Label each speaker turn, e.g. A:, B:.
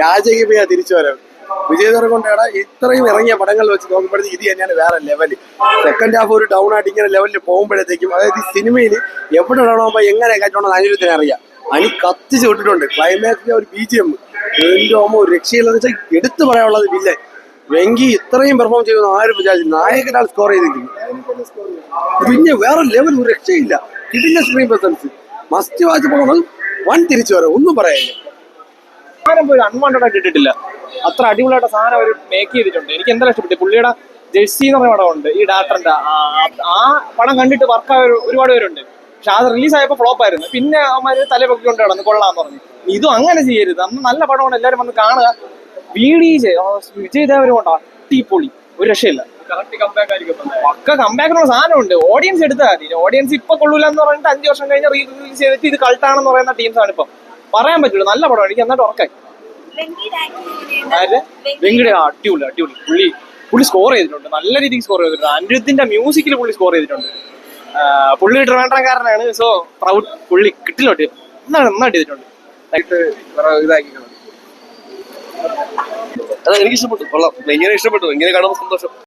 A: രാജകീയ തിരിച്ചു വരവ് വിജയ് കൊണ്ടാണ് ഇത്രയും ഇറങ്ങിയ പടങ്ങൾ വെച്ച് നോക്കുമ്പോഴത്തേക്ക് ഇത് തന്നെയാണ് വേറെ ലെവൽ സെക്കൻഡ് ഹാഫ് ഒരു ഡൗൺ ആയിട്ട് ഇങ്ങനെ ലെവലിൽ പോകുമ്പോഴത്തേക്കും അതായത് ഈ സിനിമയിൽ എവിടെ ഡൗൺ ആകുമ്പോൾ എങ്ങനെ കയറ്റണമെന്ന് അനിരുദ്ധിനെ അറിയാം. അനി കത്തിച്ച് വിട്ടിട്ടുണ്ട്. ക്ലൈമാക്സിന്റെ ഒരു ബി ജി എം എന്റെ ഓമോ രക്ഷയില്ലെന്ന് വെച്ചാൽ എടുത്തു പറയാനുള്ളത് വില്ലൻ വെങ്കി ഇത്രയും പെർഫോം ചെയ്യുന്ന ആരും വിചാരിച്ചു നായകനാൾ സ്കോർ ചെയ്തിരിക്കുന്നു പിന്നെ വേറെ ലെവൽ ഒരു രക്ഷയില്ല. ഇതിന്റെ സ്ക്രീൻ പ്രസൻസ് മസ്റ്റ് വാച്ച് പോകുന്നത് വൺ തിരിച്ചു വരാം. ഒന്നും പറയാനില്ല.
B: സാധനം പോയി അൺവാണ്ടഡ് ആയിട്ട് ഇട്ടിട്ടില്ല. അത്ര അടിപൊളിയായിട്ട് സാധനം അവർ മേക്ക് ചെയ്തിട്ടുണ്ട്. എനിക്ക് എന്തായാലും ഇഷ്ടപ്പെട്ടു പുള്ളിയുടെ ജെഴ്സി എന്ന് പറഞ്ഞ പടമുണ്ട്. ഈ ഡാക്ടറിന്റെ ആ പടം കണ്ടിട്ട് വർക്ക് ഒരുപാട് പേരുണ്ട്. പക്ഷെ അത് റിലീസ് ആയപ്പോൾ ഫ്ലോപ്പ് ആയിരുന്നു. പിന്നെ അവന്മാര് തലപൊക്കി കൊണ്ട് കിടന്ന് കൊള്ളാന്ന് പറഞ്ഞു. ഇതും അങ്ങനെ ചെയ്യരുത്. അന്ന് നല്ല പടമാണ്. എല്ലാവരും വന്ന് കാണുക. വി ഡി ജെ വിജയ് ദേവരും കൊണ്ട് അട്ടിപ്പൊളി ഒരു രക്ഷയില്ല. പക്ക കമ്പാക്കിനുള്ള സാധനമുണ്ട്. ഓഡിയൻസ് എടുത്താൽ മതി. ഓഡിയൻസ് ഇപ്പൊ കൊള്ളൂല എന്ന് പറഞ്ഞിട്ട് അഞ്ച് വർഷം കഴിഞ്ഞ് റീ റിലീസ് ചെയ്തിട്ട് ഇത് കളട്ടാണെന്ന് പറയുന്ന ടീംസ് ആണ് ഇപ്പം. പറയാൻ പറ്റുള്ളൂ നല്ല പടമാണ്. എനിക്ക് എന്നിട്ട് ഉറക്കായി വെങ്കട അടിപൊളി അടിപൊളി. പുള്ളി പുള്ളി സ്കോർ ചെയ്തിട്ടുണ്ട്. നല്ല രീതിയിൽ സ്കോർ ചെയ്തിട്ടുണ്ട്. അനിരുദ്ധിന്റെ മ്യൂസിക്കിൽ പുള്ളി സ്കോർ ചെയ്തിട്ടുണ്ട്. പുള്ളി ട്രിവാൻഡ്രക്കാരനാണ് സോ പ്രൗഡ് പുള്ളി കിട്ടിലോട്ട് നന്നായിട്ട് നന്നായിട്ട് ചെയ്തിട്ടുണ്ട്.
C: അതെ എനിക്ക് ഇഷ്ടപ്പെട്ടു കൊള്ളാം. ഭയങ്കര ഇഷ്ടപ്പെട്ടു. ഇങ്ങനെ കാണുമ്പോൾ സന്തോഷം.